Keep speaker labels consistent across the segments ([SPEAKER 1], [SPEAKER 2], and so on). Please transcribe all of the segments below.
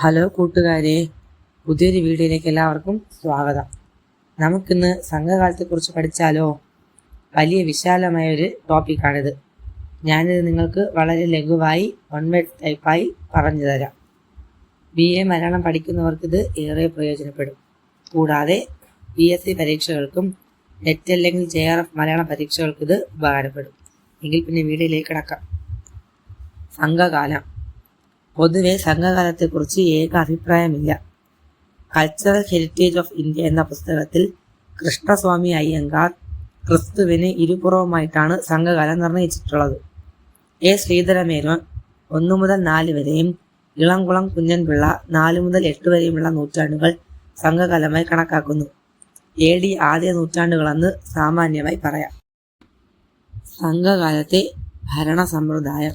[SPEAKER 1] Hello കൂട്ടുകാരെ പുതിയൊരു വീഡിയോയിലേക്ക് എല്ലാവർക്കും സ്വാഗതം. നമുക്കിന്ന് സംഘകാലത്തെക്കുറിച്ച് പഠിച്ചാലോ? വലിയ വിശാലമായ ഒരു ടോപ്പിക്കാണിത്. ഞാനിത് നിങ്ങൾക്ക് വളരെ ലഘുവായി വൺ വേഡ് ടൈപ്പായി പറഞ്ഞു തരാം. ബി എ മലയാളം പഠിക്കുന്നവർക്കിത് ഏറെ പ്രയോജനപ്പെടും. കൂടാതെ പി എസ് സി പരീക്ഷകൾക്കും നെറ്റ് അല്ലെങ്കിൽ ജെ ആർ എഫ് മലയാളം പരീക്ഷകൾക്കിത് ഉപകാരപ്പെടും. എങ്കിൽ പിന്നെ വീഡിയോയിലേക്ക് കിടക്കാം. സംഘകാലം. പൊതുവെ സംഘകാലത്തെക്കുറിച്ച് ഏക അഭിപ്രായമില്ല. കൾച്ചറൽ ഹെറിറ്റേജ് ഓഫ് ഇന്ത്യ എന്ന പുസ്തകത്തിൽ കൃഷ്ണസ്വാമി അയ്യങ്കാർ ക്രിസ്തുവിന് ഇരുപുറവുമായിട്ടാണ് സംഘകാലം നിർണയിച്ചിട്ടുള്ളത്. എ. ശ്രീധരമേനോൻ ഒന്നു മുതൽ നാല് വരെയും ഇളംകുളം കുഞ്ഞൻപിള്ള നാല് മുതൽ എട്ട് വരെയുമുള്ള നൂറ്റാണ്ടുകൾ സംഘകാലമായി കണക്കാക്കുന്നു. എ. ഡി. ആദ്യ നൂറ്റാണ്ടുകളെന്ന് സാമാന്യമായി പറയാം. സംഘകാലത്തെ ഭരണ സമ്പ്രദായം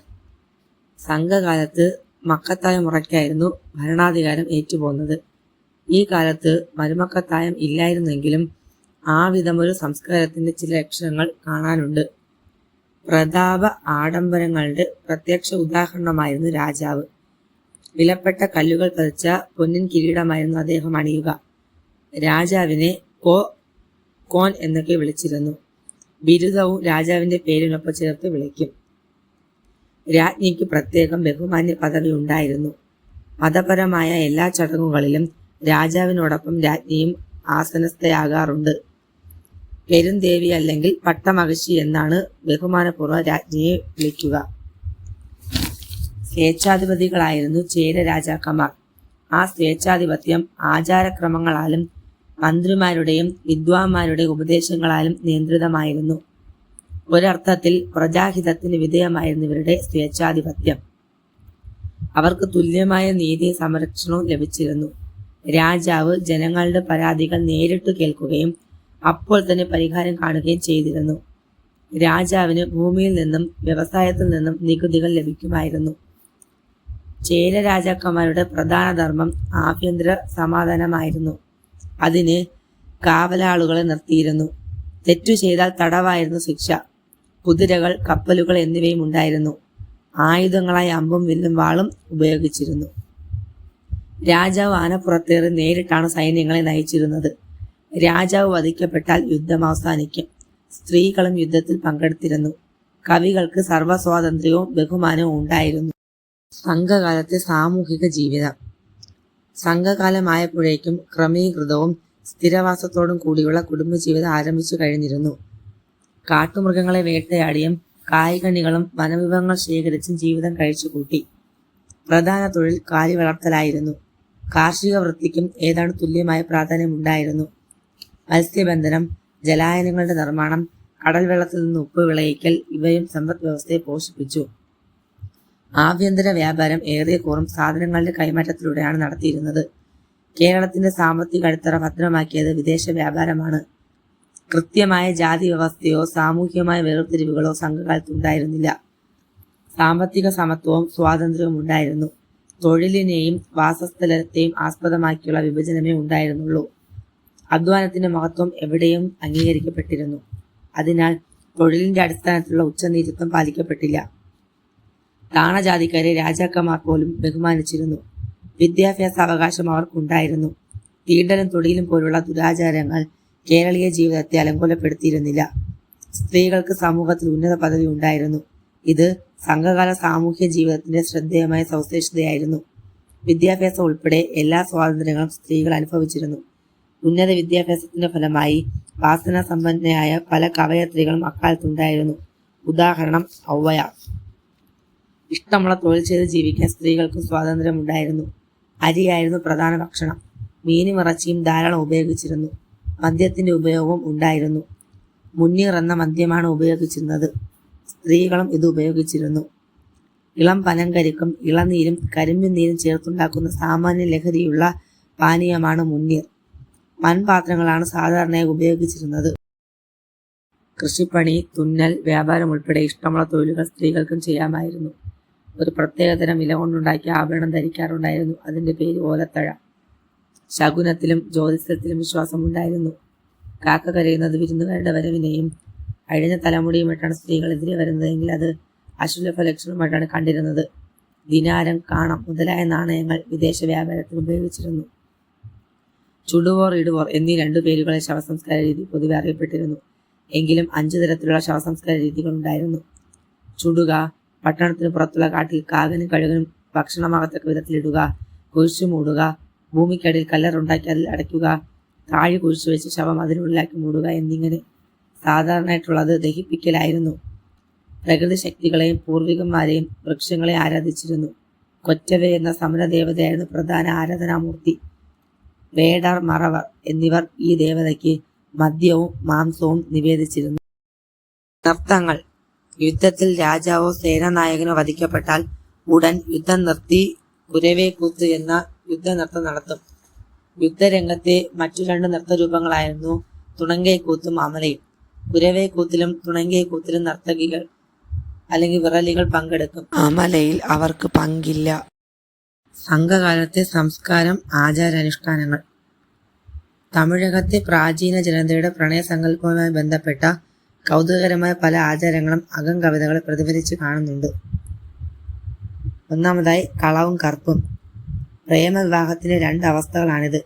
[SPEAKER 1] സംഘകാലത്ത് മക്കത്തായ മുറയ്ക്കായിരുന്നു ഭരണാധികാരം ഏറ്റുപോകുന്നത്. ഈ കാലത്ത് മരുമക്കത്തായം ഇല്ലായിരുന്നെങ്കിലും ആ വിധമൊരു സംസ്കാരത്തിന്റെ ചില ലക്ഷണങ്ങൾ കാണാനുണ്ട്. പ്രതാപ ആഡംബരങ്ങളുടെ പ്രത്യക്ഷ ഉദാഹരണമായിരുന്നു രാജാവ്. വിലപ്പെട്ട കല്ലുകൾ പതിച്ച പൊന്നിൻ കിരീടമായിരുന്നു അദ്ദേഹം അണിയുക. രാജാവിനെ കോ കോൻ എന്നൊക്കെ വിളിച്ചിരുന്നു. ബിരുദവും രാജാവിന്റെ പേരിനൊപ്പം ചേർത്ത് വിളിക്കും. രാജ്ഞിക്ക് പ്രത്യേകം ബഹുമാന്യ പദവി ഉണ്ടായിരുന്നു. മതപരമായ എല്ലാ ചടങ്ങുകളിലും രാജാവിനോടൊപ്പം രാജ്ഞിയും ആസനസ്ഥയാകാറുണ്ട്. പെരുന്തേവി അല്ലെങ്കിൽ പട്ടമകശി എന്നാണ് ബഹുമാനപൂർവം രാജ്ഞിയെ വിളിക്കുക. സ്വേച്ഛാധിപതികളായിരുന്നു ചേര രാജാക്കന്മാർ. ആ സ്വേച്ഛാധിപത്യം ആചാരക്രമങ്ങളാലും മന്ത്രിമാരുടെയും വിദ്വാന്മാരുടെയും ഉപദേശങ്ങളാലും നിയന്ത്രിതമായിരുന്നു. ഒരർത്ഥത്തിൽ പ്രജാഹിതത്തിന് വിധേയമായിരുന്നു ഇവരുടെ സ്വേച്ഛാധിപത്യം. അവർക്ക് തുല്യമായ നീതി സംരക്ഷണവും ലഭിച്ചിരുന്നു. രാജാവ് ജനങ്ങളുടെ പരാതികൾ നേരിട്ട് കേൾക്കുകയും അപ്പോൾ തന്നെ പരിഹാരം കാണുകയും ചെയ്തിരുന്നു. രാജാവിന് ഭൂമിയിൽ നിന്നും വ്യവസായത്തിൽ നിന്നും നികുതികൾ ലഭിക്കുമായിരുന്നു. ചേര രാജാക്കന്മാരുടെ പ്രധാന ധർമ്മം ആഭ്യന്തര സമാധാനമായിരുന്നു. അതിന് കാവലാളുകളെ നിർത്തിയിരുന്നു. തെറ്റു ചെയ്താൽ തടവായിരുന്നു ശിക്ഷ. കുതിരകൾ കപ്പലുകൾ എന്നിവയും ഉണ്ടായിരുന്നു. ആയുധങ്ങളായി അമ്പും വില്ലും വാളും ഉപയോഗിച്ചിരുന്നു. രാജാവ് ആനപ്പുറത്തേറി നേരിട്ടാണ് സൈന്യങ്ങളെ നയിച്ചിരുന്നത്. രാജാവ് വധിക്കപ്പെട്ടാൽ യുദ്ധം അവസാനിക്കും. സ്ത്രീകളും യുദ്ധത്തിൽ പങ്കെടുത്തിരുന്നു. കവികൾക്ക് സർവസ്വാതന്ത്ര്യവും ബഹുമാനവും ഉണ്ടായിരുന്നു. സംഘകാലത്തെ സാമൂഹിക ജീവിതം. സംഘകാലമായപ്പോഴേക്കും ക്രമീകൃതവും സ്ഥിരവാസത്തോടും കൂടിയുള്ള കുടുംബജീവിതം ആരംഭിച്ചു കഴിഞ്ഞിരുന്നു. കാട്ടുമൃഗങ്ങളെ വേട്ടയാടിയും കായ്കനികളും വനവിഭവങ്ങൾ ശേഖരിച്ചും ജീവിതം കഴിച്ചുകൂട്ടി. പ്രധാന തൊഴിൽ കാലി വളർത്തലായിരുന്നു. കാർഷിക വൃത്തിക്കും ഏതാണ്ട് തുല്യമായ പ്രാധാന്യമുണ്ടായിരുന്നു മത്സ്യബന്ധനം ജലായനങ്ങളുടെ നിർമ്മാണം കടൽ വെള്ളത്തിൽ നിന്ന് ഉപ്പ് വിളയിക്കൽ ഇവയും സമ്പദ് വ്യവസ്ഥയെ പോഷിപ്പിച്ചു. ആഭ്യന്തര വ്യാപാരം ഏറിയക്കൂറും സാധനങ്ങളുടെ കൈമാറ്റത്തിലൂടെയാണ് നടത്തിയിരുന്നത്. കേരളത്തിന്റെ സാമ്പത്തിക അടിത്തറ ഭദ്രമാക്കിയത് വിദേശ വ്യാപാരമാണ്. കൃത്യമായ ജാതി വ്യവസ്ഥയോ സാമൂഹികമായ വേർതിരിവുകളോ സംഘകാലത്ത് ഉണ്ടായിരുന്നില്ല സാമ്പത്തിക സമത്വവും സ്വാതന്ത്ര്യവും ഉണ്ടായിരുന്നു. തൊഴിലിനെയും വാസസ്ഥലത്തെയും ആസ്പദമാക്കിയുള്ള വിഭജനമേ ഉണ്ടായിരുന്നുള്ളൂ. അധ്വാനത്തിന്റെ മഹത്വം എവിടെയും അംഗീകരിക്കപ്പെട്ടിരുന്നു. അതിനാൽ തൊഴിലിന്റെ അടിസ്ഥാനത്തിലുള്ള ഉച്ചനീതിത്വം പാലിക്കപ്പെട്ടില്ല. താണജാതിക്കാരെ രാജാക്കന്മാർ പോലും ബഹുമാനിച്ചിരുന്നു. വിദ്യാഭ്യാസ അവകാശം അവർക്കുണ്ടായിരുന്നു. തീണ്ടലും തൊടിയിലും പോലുള്ള ദുരാചാരങ്ങൾ കേരളീയ ജീവിതത്തെ അലങ്കോലപ്പെടുത്തിയിരുന്നില്ല. സ്ത്രീകൾക്ക് സമൂഹത്തിൽ ഉന്നത പദവി ഉണ്ടായിരുന്നു. ഇത് സംഘകാല സാമൂഹ്യ ജീവിതത്തിന്റെ ശ്രദ്ധേയമായ സവിശേഷതയായിരുന്നു. വിദ്യാഭ്യാസം ഉൾപ്പെടെ എല്ലാ സ്വാതന്ത്ര്യങ്ങളും സ്ത്രീകൾ അനുഭവിച്ചിരുന്നു. ഉന്നത വിദ്യാഭ്യാസത്തിന്റെ ഫലമായി വാസന സമ്പന്നയായ പല കവയത്രികളും അക്കാലത്തുണ്ടായിരുന്നു. ഉദാഹരണം ഔവയ ഇഷ്ടമുള്ള തൊഴിൽ ചെയ്ത് ജീവിക്കാൻ സ്ത്രീകൾക്ക് സ്വാതന്ത്ര്യമുണ്ടായിരുന്നു. അരിയായിരുന്നു പ്രധാന ഭക്ഷണം. മീനും ഇറച്ചിയും ധാരാളം ഉപയോഗിച്ചിരുന്നു. മദ്യത്തിന്റെ ഉപയോഗം ഉണ്ടായിരുന്നു. മുന്നീർ എന്ന മദ്യമാണ് ഉപയോഗിച്ചിരുന്നത്. സ്ത്രീകളും ഇത് ഉപയോഗിച്ചിരുന്നു. ഇളം പനങ്കരിക്കും ഇളനീരും കരിമ്പിൻ നീരും ചേർത്തുണ്ടാക്കുന്ന സാമാന്യ ലഹരിയുള്ള പാനീയമാണ് മുന്നീർ. മൺപാത്രങ്ങളാണ് സാധാരണയായി ഉപയോഗിച്ചിരുന്നത്. കൃഷിപ്പണി തുന്നൽ വ്യാപാരം ഉൾപ്പെടെ ഇഷ്ടമുള്ള തൊഴിലുകൾ സ്ത്രീകൾക്കും ചെയ്യാമായിരുന്നു. ഒരു പ്രത്യേകതരം ഇല കൊണ്ടുണ്ടാക്കിയ ആഭരണം ധരിക്കാറുണ്ടായിരുന്നു. അതിന്റെ പേര് ഓലത്തഴ. ശകുനത്തിലും ജ്യോതിഷത്തിലും വിശ്വാസമുണ്ടായിരുന്നു. കാക്ക കരയുന്നത് വിരുന്നുകാരുടെ വരവിനെയും അഴിഞ്ഞ തലമുടിയുമായിട്ടാണ് സ്ത്രീകൾ എതിരെ വരുന്നതെങ്കിൽ അത് അശുലഭ ലക്ഷണമായിട്ടാണ് കണ്ടിരുന്നത്. ദിനാരം കാണം മുതലായ നാണയങ്ങൾ വിദേശ വ്യാപാരത്തിൽ ഉപയോഗിച്ചിരുന്നു. ചുടുവോർ ഇടുവോർ എന്നീ രണ്ടു പേരുകളെ ശവസംസ്കാര രീതി പൊതുവെ അറിയപ്പെട്ടിരുന്നു. എങ്കിലും അഞ്ചു തരത്തിലുള്ള ശവസംസ്കാര രീതികൾ ഉണ്ടായിരുന്നു ചുടുക പട്ടണത്തിന് പുറത്തുള്ള കാട്ടിൽ കാകനും കഴുകനും ഭക്ഷണമാകത്തക്ക വിധത്തിലിടുക കുഴിച്ചു മൂടുക ഭൂമിക്കടിയിൽ കല്ലറുണ്ടാക്കി അതിൽ അടയ്ക്കുക താഴെ കുഴിച്ചു വെച്ച് ശവം അതിനുള്ളിലാക്കി മൂടുക എന്നിങ്ങനെ സാധാരണയായിട്ടുള്ളത് ദഹിപ്പിക്കലായിരുന്നു. പ്രകൃതി ശക്തികളെയും പൂർവികന്മാരെയും വൃക്ഷങ്ങളെ ആരാധിച്ചിരുന്നു. കൊറ്റവ എന്ന സമരദേവതയായിരുന്നു പ്രധാന ആരാധനാമൂർത്തി. വേടർ മറവർ എന്നിവർ ഈ ദേവതയ്ക്ക് മദ്യവും മാംസവും നിവേദിച്ചിരുന്നു. നർത്തങ്ങൾ. യുദ്ധത്തിൽ രാജാവോ സേനാനായകനോ വധിക്കപ്പെട്ടാൽ ഉടൻ യുദ്ധം നിർത്തി കുരവേ കൂത്ത് എന്ന യുദ്ധനൃത്തം നടത്തും. യുദ്ധരംഗത്തെ മറ്റു രണ്ട് നൃത്തരൂപങ്ങളായിരുന്നു തുണങ്കേ കൂത്തും അമലയും കുരവേ കൂത്തിലും തുണങ്കേ കൂത്തിലും നർത്തകികൾ അല്ലെങ്കിൽ വിറലികൾ പങ്കെടുക്കും. അമലയിൽ അവർക്ക് പങ്കില്ല. സംഘകാലത്തെ സംസ്കാരം ആചാരാനുഷ്ഠാനങ്ങൾ. തമിഴകത്തെ പ്രാചീന ജനതയുടെ പ്രണയസങ്കല്പവുമായി ബന്ധപ്പെട്ട കൗതുകകരമായ പല ആചാരങ്ങളും അകം കവിതകളെ പ്രതിഫലിച്ച് കാണുന്നുണ്ട്. ഒന്നാമതായി കളവും കറുപ്പും. പ്രേമവിവാഹത്തിന്റെ രണ്ട് അവസ്ഥകളാണിത്.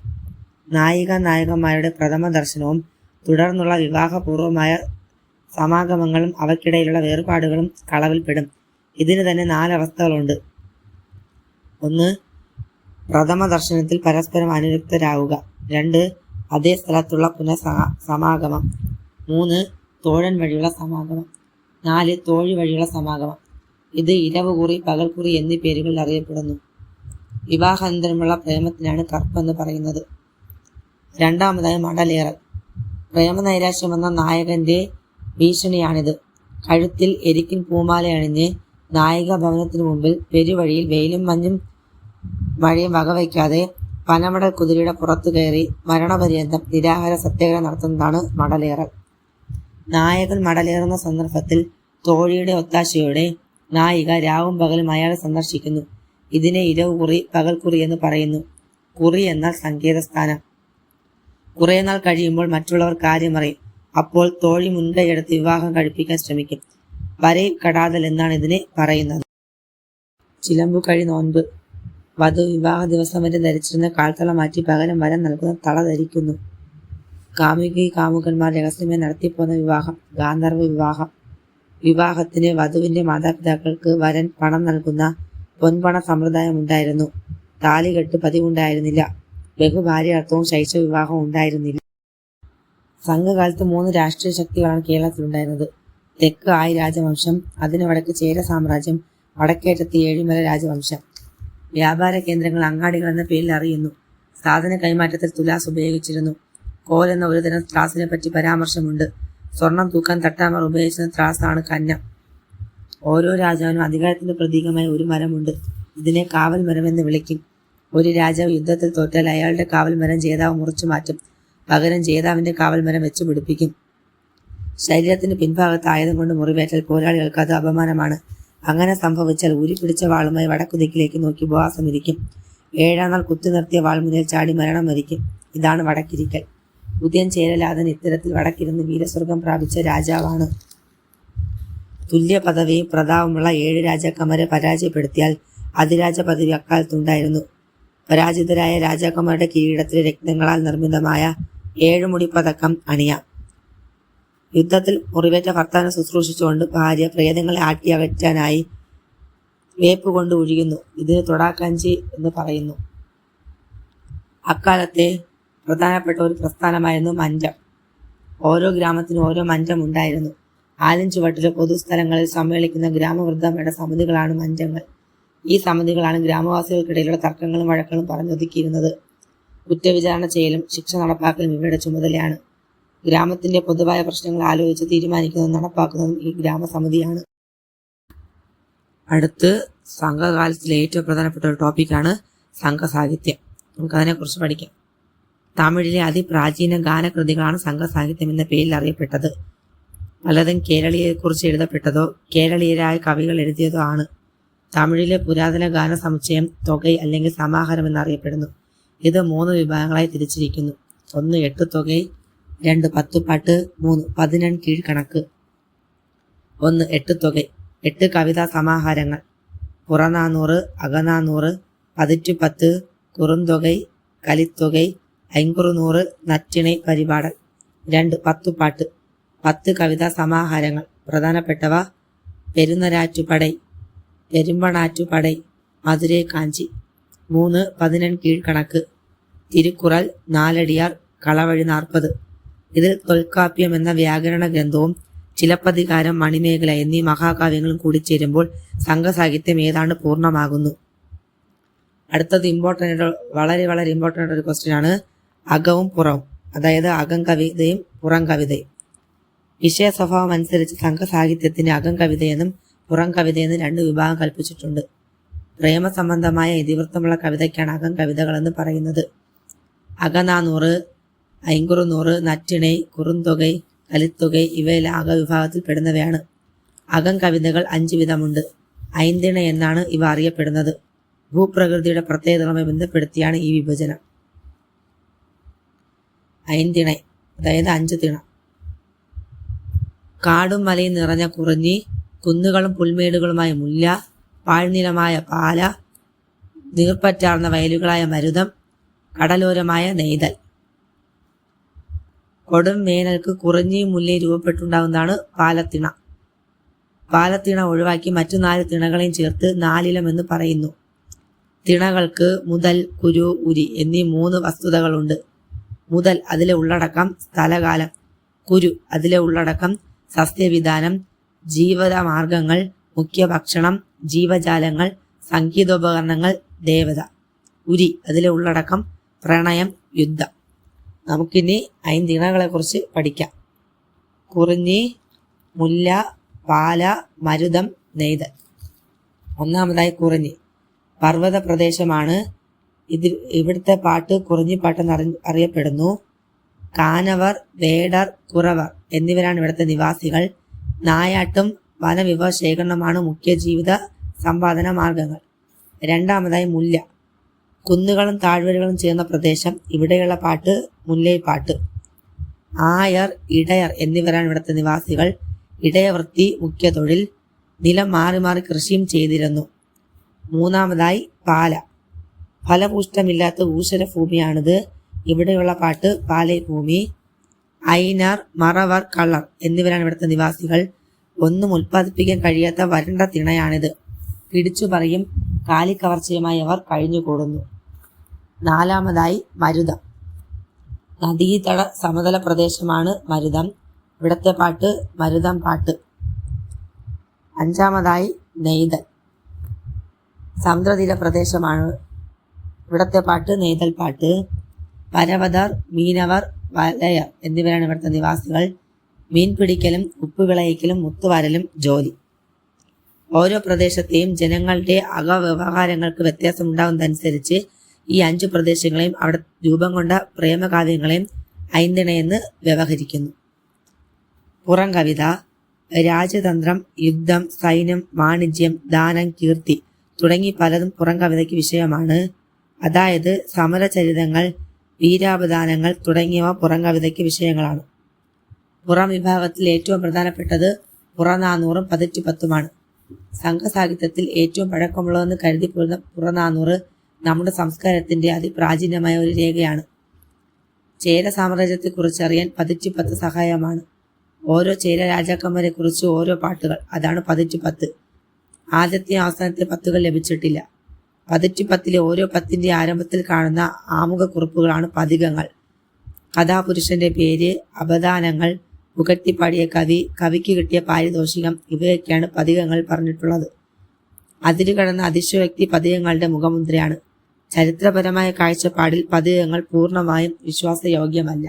[SPEAKER 1] നായിക നായകന്മാരുടെ പ്രഥമ ദർശനവും തുടർന്നുള്ള വിവാഹപൂർവമായ സമാഗമങ്ങളും അവയ്ക്കിടയിലുള്ള വേർപാടുകളും കളവിൽപ്പെടും. ഇതിന് തന്നെ നാലവസ്ഥകളുണ്ട് ഒന്ന് പ്രഥമ ദർശനത്തിൽ പരസ്പരം അനുരക്തരാകുക രണ്ട് അതേ സ്ഥലത്തുള്ള പുനഃ സമാഗമം മൂന്ന് തോഴൻ വഴിയുള്ള സമാഗമം. നാല് തോഴി വഴിയുള്ള സമാഗമം. ഇത് ഇരവുകുറി പകൽക്കുറി എന്നീ പേരുകളിൽ അറിയപ്പെടുന്നു. വിവാഹാനന്തരമുള്ള പ്രേമത്തിനാണ് കർപ്പെന്ന് പറയുന്നത്. രണ്ടാമതായി മടലേറൽ. പ്രേമനൈരാശ്യം എന്ന നായകന്റെ ഭീഷണിയാണിത്. കഴുത്തിൽ എരിക്കിൻ പൂമാല അണിഞ്ഞ് നായിക ഭവനത്തിനു മുമ്പിൽ പെരുവഴിയിൽ വെയിലും മഞ്ഞും മഴയും വകവയ്ക്കാതെ പനമടൽ കുതിരയുടെ പുറത്തു കയറി മരണപര്യന്തം നിരാഹാര സത്യാഗ്രഹം നടത്തുന്നതാണ് മടലേറൽ. നായകൻ മടലേറുന്ന സന്ദർഭത്തിൽ തോഴിയുടെ ഒത്താശയോടെ നായിക രാവും പകലും അയാളെ സന്ദർശിക്കുന്നു. ഇതിനെ ഇരവ് കുറി പകൽക്കുറി എന്ന് പറയുന്നു. കുറി എന്നാൽ സങ്കേതസ്ഥാനം. കുറേ നാൾ കഴിയുമ്പോൾ മറ്റുള്ളവർ കാര്യമറിയും അപ്പോൾ തോഴി മുൻകൈയെടുത്ത് വിവാഹം കഴിപ്പിക്കാൻ ശ്രമിക്കും. വരയിൽ കടാതൽ എന്നാണ് ഇതിനെ പറയുന്നത്. ചിലമ്പു കഴി നോൻപ് വധു വിവാഹ ദിവസം വരെ ധരിച്ചിരുന്ന കാൽത്തള മാറ്റി പകരം വരം നൽകുന്ന തള ധരിക്കുന്നു. കാമുകി കാമുകന്മാർ രഹസ്യമായി നടത്തിപ്പോന്ന വിവാഹം. ഗാന്ധർവ വിവാഹം. വിവാഹത്തിന് വധുവിന്റെ മാതാപിതാക്കൾക്ക് വരൻ പണം നൽകുന്ന പൊൻപണ സമ്പ്രദായം ഉണ്ടായിരുന്നു താലികെട്ട് പതിവുണ്ടായിരുന്നില്ല. ബഹുഭാര്യാർത്ഥവും ശൈശവ വിവാഹവും ഉണ്ടായിരുന്നില്ല. സംഘകാലത്ത് മൂന്ന് രാഷ്ട്രീയ ശക്തികളാണ് കേരളത്തിലുണ്ടായിരുന്നത്. തെക്ക് ആയി രാജവംശം അതിന് വടക്ക് ചേര സാമ്രാജ്യം വടക്കേറ്റത്ത് ഏഴിമല രാജവംശം. വ്യാപാര കേന്ദ്രങ്ങൾ അങ്ങാടികൾ എന്ന പേരിൽ അറിയുന്നു. സാധന കൈമാറ്റത്തിൽ തുലാസ് ഉപയോഗിച്ചിരുന്നു. കോൽ എന്ന ഒരു തരം ത്രാസിനെ പറ്റി പരാമർശമുണ്ട്. സ്വർണം തൂക്കാൻ തട്ടാമർ ഉപയോഗിച്ചിരുന്ന ത്രാസാണ് കന്നം. ഓരോ രാജാവിനും അധികാരത്തിന്റെ പ്രതീകമായ ഒരു മരമുണ്ട്. ഇതിനെ കാവൽ മരം എന്ന് വിളിക്കും. ഒരു രാജാവ് യുദ്ധത്തിൽ തോറ്റാൽ അയാളുടെ കാവൽ മരം ജേതാവ് മുറിച്ചു മാറ്റും. പകരം ജേതാവിന്റെ കാവൽ മരം വെച്ച് പിടിപ്പിക്കും. ശരീരത്തിന്റെ പിൻഭാഗത്ത് ആയുധം കൊണ്ട് മുറിവേറ്റാൽ പോരാളികൾക്ക് അത് അപമാനമാണ്. അങ്ങനെ സംഭവിച്ചാൽ ഊരിപ്പിടിച്ച വാളുമായി വടക്കുദിക്കിലേക്ക് നോക്കി ഉപവാസം ഇരിക്കും ഏഴാം നാൾ കുത്തി നിർത്തിയ വാൾ മുന്നിൽ ചാടി മരണം വരിക്കും. ഇതാണ് വടക്കിരിക്കൽ. ഉദയൻ ചേരലാതൻ ഇത്തരത്തിൽ വടക്കിരുന്ന് വീരസ്വർഗം പ്രാപിച്ച രാജാവാണ്. തുല്യ പദവിയും പ്രതാപമുള്ള ഏഴ് രാജാക്കന്മാരെ പരാജയപ്പെടുത്തിയാൽ അതിരാജ പദവി അക്കാലത്തുണ്ടായിരുന്നു. പരാജിതരായ രാജാക്കന്മാരുടെ കിരീടത്തിലെ രക്തങ്ങളാൽ നിർമ്മിതമായ ഏഴുമുടി പതക്കം അണിയാം. യുദ്ധത്തിൽ മുറിവേറ്റ ഭർത്താവിനെ ശുശ്രൂഷിച്ചുകൊണ്ട് ഭാര്യ പ്രേതങ്ങളെ ആട്ടി അകറ്റാനായി വേപ്പ് കൊണ്ട് ഒഴിയുന്നു ഇതിന് തൊടാക്കാഞ്ചി എന്ന് പറയുന്നു. അക്കാലത്തെ പ്രധാനപ്പെട്ട ഒരു പ്രസ്ഥാനമായിരുന്നു മഞ്ചം. ഓരോ ഗ്രാമത്തിനും ഓരോ മഞ്ചം ഉണ്ടായിരുന്നു. ആലും ചുവട്ടിലെ പൊതുസ്ഥലങ്ങളിൽ സമ്മേളിക്കുന്ന ഗ്രാമവൃദ്ധമയുടെ സമിതികളാണ് മഞ്ചങ്ങൾ. ഈ സമിതികളാണ് ഗ്രാമവാസികൾക്കിടയിലുള്ള തർക്കങ്ങളും വഴക്കുകളും പറഞ്ഞൊതുക്കിയിരുന്നത്. കുറ്റവിചാരണ ചെയ്യലും ശിക്ഷ നടപ്പാക്കലും ഇവരുടെ ചുമതലയാണ്. ഗ്രാമത്തിന്റെ പൊതുവായ പ്രശ്നങ്ങൾ ആലോചിച്ച് തീരുമാനിക്കുന്നതും നടപ്പാക്കുന്നതും ഈ ഗ്രാമസമിതിയാണ്. അടുത്ത് സംഘകാലത്തിലെ ഏറ്റവും പ്രധാനപ്പെട്ട ഒരു ടോപ്പിക്കാണ് സംഘസാഹിത്യം. നമുക്ക് അതിനെക്കുറിച്ച് പഠിക്കാം. തമിഴിലെ അതിപ്രാചീന ഗാനകൃതികളാണ് സംഘസാഹിത്യം എന്ന പേരിൽ അറിയപ്പെട്ടത്. പലതും കേരളീയയെക്കുറിച്ച് എഴുതപ്പെട്ടതോ കേരളീയരായ കവികൾ എഴുതിയതോ ആണ്. തമിഴിലെ പുരാതന ഗാന സമുച്ചയം തുകൈ അല്ലെങ്കിൽ സമാഹാരം എന്നറിയപ്പെടുന്നു. ഇത് മൂന്ന് വിഭാഗങ്ങളായി തിരിച്ചിരിക്കുന്നു. ഒന്ന് എട്ട് തുകൈ രണ്ട് പത്ത് പാട്ട് മൂന്ന് പതിനെൺ കീഴ്ക്കണക്ക് ഒന്ന് എട്ട് തുകൈ എട്ട് കവിതാ സമാഹാരങ്ങൾ. പുറനാനൂറ് അകനാനൂറ് പതിറ്റുപത്ത് കുറുന്തൊകൈ കലിത്തൊകை ഐങ്കുറുനൂറ് നറ്റിണി പരിപാടൽ രണ്ട് പത്തുപാട്ട്. പത്ത് കവിതാ സമാഹാരങ്ങൾ. പ്രധാനപ്പെട്ടവ പെരുന്നരാറ്റുപടൈ പെരുമ്പണാറ്റുപടൈ മധുരൈ കാഞ്ചി മൂന്ന് പതിനെൺ കീഴ്ക്കണക്ക് തിരുക്കുറൽ നാലടിയാർ കളവഴി നാൽപ്പത് ഇതിൽ തൊൽക്കാപ്യം എന്ന വ്യാകരണ ഗ്രന്ഥവും ചിലപ്പതികാരം മണിമേഖല എന്നീ മഹാകാവ്യങ്ങളും കൂടിച്ചേരുമ്പോൾ സംഘസാഹിത്യം ഏതാണ്ട് പൂർണമാകുന്നു. അടുത്തത് ഇമ്പോർട്ടന്റ് വളരെ വളരെ ഇമ്പോർട്ടന്റ് ഒരു ക്വസ്റ്റ്യൻ ആണ്. അകവും പുറവും. അതായത് അകം കവിതയും പുറം കവിതയും. വിഷയ സ്വഭാവം അനുസരിച്ച് സംഘസാഹിത്യത്തിന് അകം കവിതയെന്നും പുറം കവിതയെന്നും രണ്ട് വിഭാഗം കൽപ്പിച്ചിട്ടുണ്ട്. പ്രേമ സംബന്ധമായ ഇതിവൃത്തമുള്ള കവിതയ്ക്കാണ് അകം കവിതകളെന്ന് പറയുന്നത്. അകനാനൂറ് ഐങ്കുറുനൂറ് നറ്റിണൈ കുറുന്തൊകൈ കലിത്തുകൈ ഇവയെല്ലാം അക വിഭാഗത്തിൽ പെടുന്നവയാണ്. അകം കവിതകൾ അഞ്ച് വിധമുണ്ട്. ഐന്തിണ എന്നാണ് ഇവ അറിയപ്പെടുന്നത്. ഭൂപ്രകൃതിയുടെ പ്രത്യേകതകളുമായി ബന്ധപ്പെടുത്തിയാണ് ഈ വിഭജനം. ഐന്തിണ അതായത് അഞ്ച് തിണ. കാടും മലയും നിറഞ്ഞ കുറിഞ്ഞി കുന്നുകളും പുൽമേടുകളുമായ മുല്ല പാഴ്നിലമായ പാല നീർപ്പറ്റാർന്ന വയലുകളായ മരുതം കടലോരമായ നെയ്തൽ. കൊടും വേനൽക്ക് കുറഞ്ഞി മുല്ലയും രൂപപ്പെട്ടുണ്ടാകുന്നതാണ് പാലത്തിണ. പാലത്തിണ ഒഴിവാക്കി മറ്റു നാല് തിണകളെയും ചേർത്ത് നാലിലം എന്ന് പറയുന്നു. തിണകൾക്ക് മുതൽ കുരു ഉരി എന്നീ മൂന്ന് വസ്തുതകളുണ്ട്. മുതൽ അതിലെ ഉള്ളടക്കം സ്ഥലകാലം കുരു അതിലെ ഉള്ളടക്കം സസ്യവിധാനം ജീവിതമാർഗങ്ങൾ മുഖ്യ ഭക്ഷണം ജീവജാലങ്ങൾ സംഗീതോപകരണങ്ങൾ ദേവത. ഉരി അതിലെ ഉള്ളടക്കം പ്രണയം യുദ്ധം. നമുക്കിനി ഐന്തിണകളെ കുറിച്ച് പഠിക്കാം. കുറിഞ്ഞി മുല്ല പാല മരുതം നെയ്തൽ. ഒന്നാമതായി കുറിഞ്ഞി. പർവത പ്രദേശമാണ് ഇതിൽ ഇവിടുത്തെ പാട്ട് കുറിഞ്ഞിപ്പാട്ടെന്ന് അറി അറിയപ്പെടുന്നു. കാനവർ വേടർ കുറവർ എന്നിവരാണ് ഇവിടുത്തെ നിവാസികൾ. നായാട്ടും വനവിഭവ ശേഖരണമാണ് മുഖ്യ ജീവിത സമ്പാദന മാർഗങ്ങൾ. രണ്ടാമതായി മുല്ല. കുന്നുകളും താഴ്വരകളും ചേർന്ന പ്രദേശം. ഇവിടെയുള്ള പാട്ട് മുല്ലൈ പാട്ട്. ആയർ ഇടയർ എന്നിവരാണ് ഇവിടുത്തെ നിവാസികൾ. ഇടയവൃത്തി മുഖ്യ തൊഴിൽ. നിലം മാറി മാറി കൃഷിയും ചെയ്തിരുന്നു. മൂന്നാമതായി പാല. ഫലപുഷ്ടമില്ലാത്ത ഊശ്വര ഭൂമിയാണിത് ഇവിടെയുള്ള പാട്ട് പാലേ ഭൂമി ഐനാർ മറവർ കള്ളർ എന്നിവരാണ് ഇവിടുത്തെ നിവാസികൾ. ഒന്നും ഉൽപ്പാദിപ്പിക്കാൻ കഴിയാത്ത വരണ്ട തിണയാണിത്. പിടിച്ചു പറയും കാലിക്കവർച്ചയുമായി അവർ കഴിഞ്ഞുകൂടുന്നു. നാലാമതായി മരുതം. നദീതട സമതല പ്രദേശമാണ് മരുതം. ഇവിടത്തെ പാട്ട് മരുതം പാട്ട്. അഞ്ചാമതായി നെയ്തൽ. സമുദ്രതീര പ്രദേശമാണ് ഇവിടത്തെ പാട്ട് നെയ്തൽ പാട്ട് പരവതർ മീനവർ വലയർ എന്നിവരാണ് ഇവിടുത്തെ നിവാസികൾ. മീൻ പിടിക്കലും ഉപ്പ് വിളയിക്കലും മുത്തുവാരലും ജോലി. ഓരോ പ്രദേശത്തെയും ജനങ്ങളുടെ അകവ്യവഹാരങ്ങൾക്ക് വ്യത്യാസം ഉണ്ടാകുന്നതനുസരിച്ച് ഈ അഞ്ചു പ്രദേശങ്ങളെയും അവിടെ രൂപം കൊണ്ട പ്രേമകാവ്യങ്ങളെയും ഐന്തിണയെന്ന് വ്യവഹരിക്കുന്നു. പുറം കവിത രാജതന്ത്രം യുദ്ധം സൈന്യം വാണിജ്യം ദാനം കീർത്തി തുടങ്ങി പലതും പുറം കവിതയ്ക്ക് വിഷയമാണ്. അതായത് സമരചരിതങ്ങൾ വീരാപദാനങ്ങൾ തുടങ്ങിയവ പുറം കവിതയ്ക്ക് വിഷയങ്ങളാണ്. പുറം വിഭാഗത്തിൽ ഏറ്റവും പ്രധാനപ്പെട്ടത് പുറനാനൂറും പതിറ്റുപത്തുമാണ്. സംഘസാഹിത്യത്തിൽ ഏറ്റവും പഴക്കമുള്ളതെന്ന് കരുതി പോരുന്ന പുറനാനൂറ് നമ്മുടെ സംസ്കാരത്തിന്റെ അതിപ്രാചീനമായ ഒരു രേഖയാണ്. ചേര സാമ്രാജ്യത്തെക്കുറിച്ച് അറിയാൻ പതിറ്റുപത്ത് സഹായമാണ്. ഓരോ ചേര രാജാക്കന്മാരെ കുറിച്ച് ഓരോ പാട്ടുകൾ അതാണ് പതിറ്റുപത്ത്. ആദ്യത്തെ അവസാനത്തെ പത്തുകൾ ലഭിച്ചിട്ടില്ല. പതിറ്റുപത്തിലെ ഓരോ പത്തിന്റെ ആരംഭത്തിൽ കാണുന്ന ആമുഖക്കുറിപ്പുകളാണ് പതികങ്ങൾ. കഥാപുരുഷന്റെ പേര് അപദാനങ്ങൾ പുകട്ടിപ്പാടിയ കവി കവിക്ക് കിട്ടിയ പാരിതോഷികം ഇവയൊക്കെയാണ് പതികങ്ങൾ പറഞ്ഞിട്ടുള്ളത്. അതിരു കടന്ന അതിശയോക്തി പതികങ്ങളുടെ മുഖമുദ്രയാണ്. ചരിത്രപരമായ കാഴ്ചപ്പാടിൽ പതികങ്ങൾ പൂർണമായും വിശ്വാസയോഗ്യമല്ല.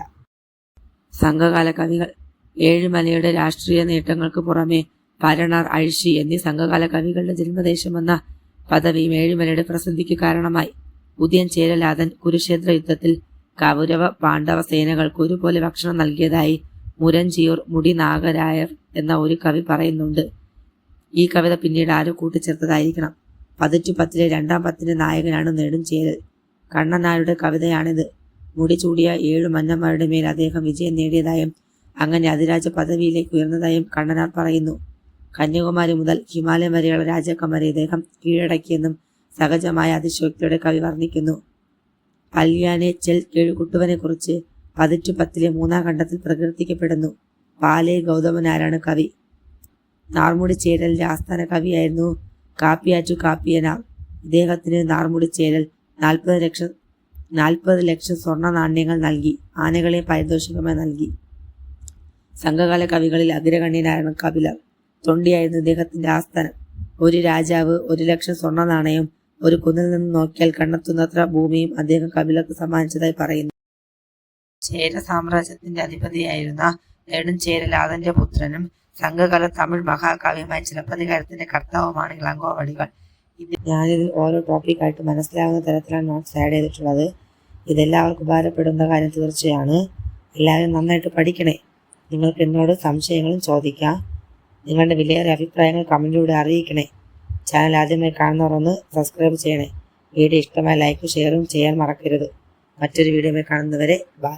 [SPEAKER 1] സംഘകാല കവികൾ ഏഴുമലയുടെ രാഷ്ട്രീയ നേട്ടങ്ങൾക്ക് പുറമെ പരണർ അഴിഷി എന്നീ സംഘകാല കവികളുടെ ജന്മദേശമെന്ന പദവിയും ഏഴുമലയുടെ പ്രസിദ്ധിക്ക് കാരണമായി. ഉദയൻ ചേരലാതൻ കുരുക്ഷേത്ര യുദ്ധത്തിൽ കൗരവ പാണ്ഡവ സേനകൾക്ക് ഒരുപോലെ ഭക്ഷണം നൽകിയതായി മുരഞ്ചിയൂർ മുടി നാഗരായർ എന്ന ഒരു കവി പറയുന്നുണ്ട്. ഈ കവിത പിന്നീട് ആരോ കൂട്ടിച്ചേർത്തതായിരിക്കണം. പതിറ്റു പത്തിലെ രണ്ടാം പത്തിന്റെ നായകനാണ് നെടുംചേരൽ കണ്ണനാരുടെ കവിതയാണിത്. മുടി ചൂടിയ ഏഴു മന്നന്മാരുടെ മേൽ അദ്ദേഹം വിജയം നേടിയതായും അങ്ങനെ അതിരാജ പദവിയിലേക്ക് ഉയർന്നതായും കണ്ണനാർ പറയുന്നു. കന്യാകുമാരി മുതൽ ഹിമാലയം വരെയുള്ള രാജാക്കം വരെ ഇദ്ദേഹം കീഴടക്കിയെന്നും സഹജമായ അതിശോക്തിയുടെ കവി വർണിക്കുന്നു. പല്യാനെ ചെൽ കേഴുകുട്ടുവനെ കുറിച്ച് പതിറ്റു പത്തിലെ മൂന്നാം ഖണ്ഡത്തിൽ പ്രകീർത്തിക്കപ്പെടുന്നു. പാലെ ഗൗതമനാരാണ് കവി. നാർമുടി ചേരലിന്റെ ആസ്ഥാന കവിയായിരുന്നു കാപ്പിയാറ്റു കാപ്പിയനാർ. ഇദ്ദേഹത്തിന് നാർമുടി ചേരൽ നാൽപ്പത് ലക്ഷം നാൽപ്പത് ലക്ഷം സ്വർണ നാണ്യങ്ങൾ നൽകി ആനകളെ പാരിതോഷികമായി നൽകി. സംഘകാല കവികളിൽ അഗ്രഗണ്യനായിരുന്നു കപിലർ. തൊണ്ടിയായിരുന്നു ഇദ്ദേഹത്തിന്റെ ആസ്ഥാനം. ഒരു രാജാവ് ഒരു ലക്ഷം സ്വർണ നാണയം ഒരു കുന്നിൽ നിന്ന് നോക്കിയാൽ കണ്ടെത്തുന്നത്ര ഭൂമിയും അദ്ദേഹം കപിലക്ക് സമ്മാനിച്ചതായി പറയുന്നു. ചേര സാമ്രാജ്യത്തിന്റെ അധിപതിയായിരുന്ന നെടുംചേരലാതന്റെ പുത്രനും സംഘകാല തമിഴ് മഹാകാവ്യമായ ചിലപ്പതികാരത്തിന്റെ കർത്താവുമാണ് ഇളങ്കോവടികൾ ഇത് ഞാനിത് ഓരോ ടോപ്പിക്കായിട്ട് മനസ്സിലാവുന്ന തരത്തിലാണ് നോട്ട്സ് ആഡ് ചെയ്തിട്ടുള്ളത്. ഇതെല്ലാവർക്കും ഉപകാരപ്പെടുന്ന കാര്യം തീർച്ചയാണ്. എല്ലാവരും നന്നായിട്ട് പഠിക്കണേ. നിങ്ങൾക്ക് എന്നോട് സംശയങ്ങളും ചോദിക്കാം. നിങ്ങളുടെ വിലയേറിയ അഭിപ്രായങ്ങൾ കമന്റിലൂടെ അറിയിക്കണേ. ചാനൽ ആദ്യമായി കാണുന്നവർ ഒന്ന് സബ്സ്ക്രൈബ് ചെയ്യണേ. വീഡിയോ ഇഷ്ടമായ ലൈക്കും ഷെയറും ചെയ്യാൻ മറക്കരുത്. മറ്റൊരു വീഡിയോയിൽ കാണുന്നവരെ ബൈ